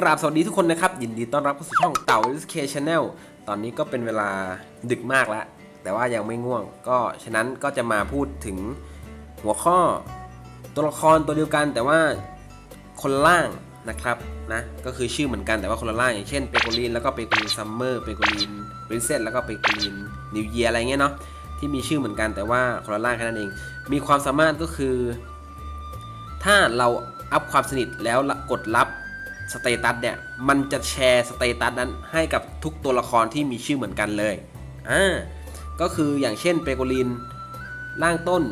กราบสวัสดีทุกคนนะครับ ยินดีต้อนรับเข้าสู่ช่องเต่า SK Channel ตอนนี้ก็เป็นเวลาดึกมากแล้ว แต่ว่ายังไม่ง่วง ก็ฉะนั้นก็จะมาพูดถึงหัวข้อตัวละครตัวเดียวกันแต่ว่าคนล่างนะครับนะก็คือชื่อเหมือนกันแต่ว่าคนละล่างอย่างเช่นเปโกลินแล้วก็เปโกลินซัมเมอร์เปโกลินปรินเซสแล้วก็เปโกลินนิวเยียอะไรเงี้ยเนาะที่มีชื่อเหมือนกันแต่ว่าคนละล่างแค่นั้นเอง มีความสามารถก็คือ ถ้าเราอัพความสนิทแล้วกดรับ สเตตัสเนี่ยมันจะแชร์สเตตัสนั้นให้กับทุกตัวละครที่มีชื่อเหมือนกันเลยอ่าก็คืออย่างเช่นเปโกลินร่างต้น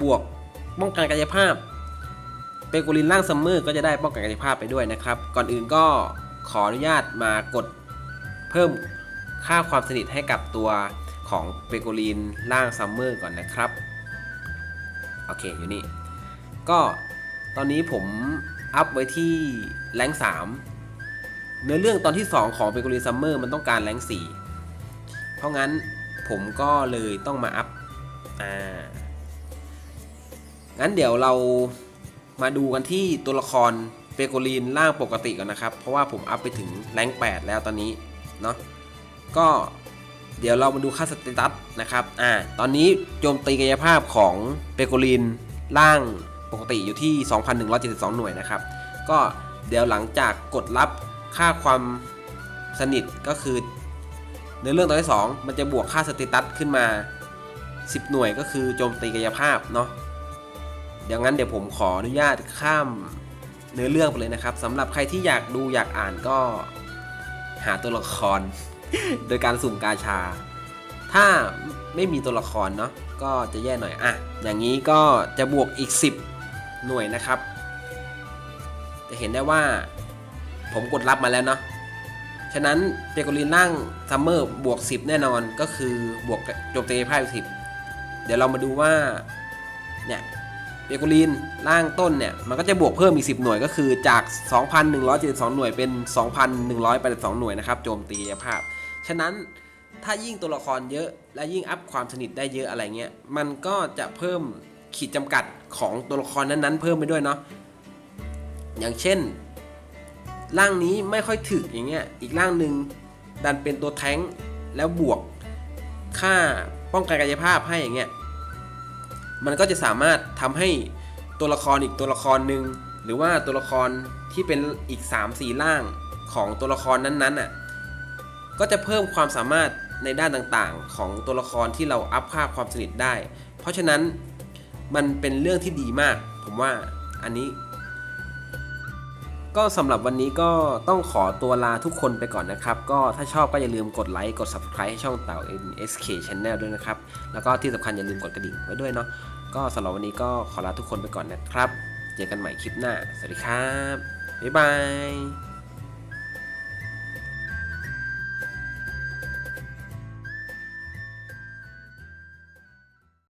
บวกป้องกันกายภาพ เปโกลินร่างซัมเมอร์ก็จะได้ป้องกันกายภาพไปด้วยนะครับ ก่อนอื่นก็ขออนุญาตมากดเพิ่มค่าความสนิทให้กับตัวของเปโกลินร่างซัมเมอร์ก่อนนะครับ โอเคอยู่นี่ ก็ตอนนี้ผม อัพไว้ที่แรงสามเนื้อเรื่องตอนที่ 2 ของเปโกลินซัมเมอร์มันต้องการแรงสี่เพราะงั้นผมก็เลยต้องมาอัพอ่างั้นเดี๋ยวเรามาดูกันที่ตัวละครเปโกลินร่างปกติก่อนนะครับ เพราะว่าผมอัพไปถึงแรง8แล้วตอนนี้เนาะก็เดี๋ยวเรามาดูค่าสเตตัสนะครับอ่าตอนนี้โจมตีกายภาพของเปโกลินร่าง ปกติอยู่ที่ 2,172 หน่วยนะครับ ก็เดี๋ยวหลังจากกดรับค่าความสนิทก็คือ ในเรื่องตอนที่2มันจะบวกค่าสเตตัสขึ้นมา 10 หน่วยก็คือโจมตีกายภาพเนาะเดี๋ยงั้นเดี๋ยวผมขออนุญาตข้ามเนื้อเรื่องไปเลยนะครับสำหรับใครที่อยากดูอยากอ่านก็หาตัวละคร โดยการสุ่มกาชา ถ้าไม่มีตัวละครเนาะก็จะแย่หน่อยอะอย่างนี้ก็จะบวกอีก 10 หน่วยนะครับ จะเห็นได้ว่าผมกดรับมาแล้วเนาะฉะนั้นเปโกลินร่างซัมเมอร์บวก 10 แน่นอนก็คือบวกโจมตีกายภาพอีก10เดี๋ยวเรามาดูว่าเนี่ยเปโกลินร่างต้นเนี่ยมันก็จะบวกเพิ่มอีก 10 หน่วยก็คือจาก 2,172 หน่วยเป็น 2,182 หน่วยนะครับโจมตีภาพ ฉะนั้นถ้ายิ่งตัวละครเยอะและยิ่งอัพความสนิทได้เยอะอะไรเงี้ยมันก็จะเพิ่มขีดจำกัด ของตัวละครนั้นๆ เพิ่มไปด้วยเนาะอย่างเช่น ร่างนี้ไม่ค่อยถึกอย่างเงี้ยอีกร่างหนึ่งดันเป็นตัวแท้งแล้วบวกค่าป้องกันกายภาพให้อย่างเงี้ยมันก็จะสามารถทำให้ตัวละครอีกตัวละครหนึ่งหรือว่าตัวละครที่เป็นอีก 3-4 ร่างของตัวละครนั้นๆอะก็จะเพิ่มความสามารถในด้านต่างๆ ของตัวละครที่เราอัพค่าความสนิทได้ เพราะฉะนั้น มันเป็นเรื่องที่ดีมาก ผมว่าอันนี้ ก็สำหรับวันนี้ก็ต้องขอตัวลาทุกคนไปก่อนนะครับ ก็ถ้าชอบก็อย่าลืมกดไลค์กด subscribe ให้ช่องเต่า NSK Channel ด้วยนะครับ แล้วก็ที่สำคัญอย่าลืมกดกระดิ่งไว้ด้วยเนาะก็สำหรับวันนี้ก็ขอลาทุกคนไปก่อนนะครับ เจอกันใหม่คลิปหน้า สวัสดีครับ บ๊ายบาย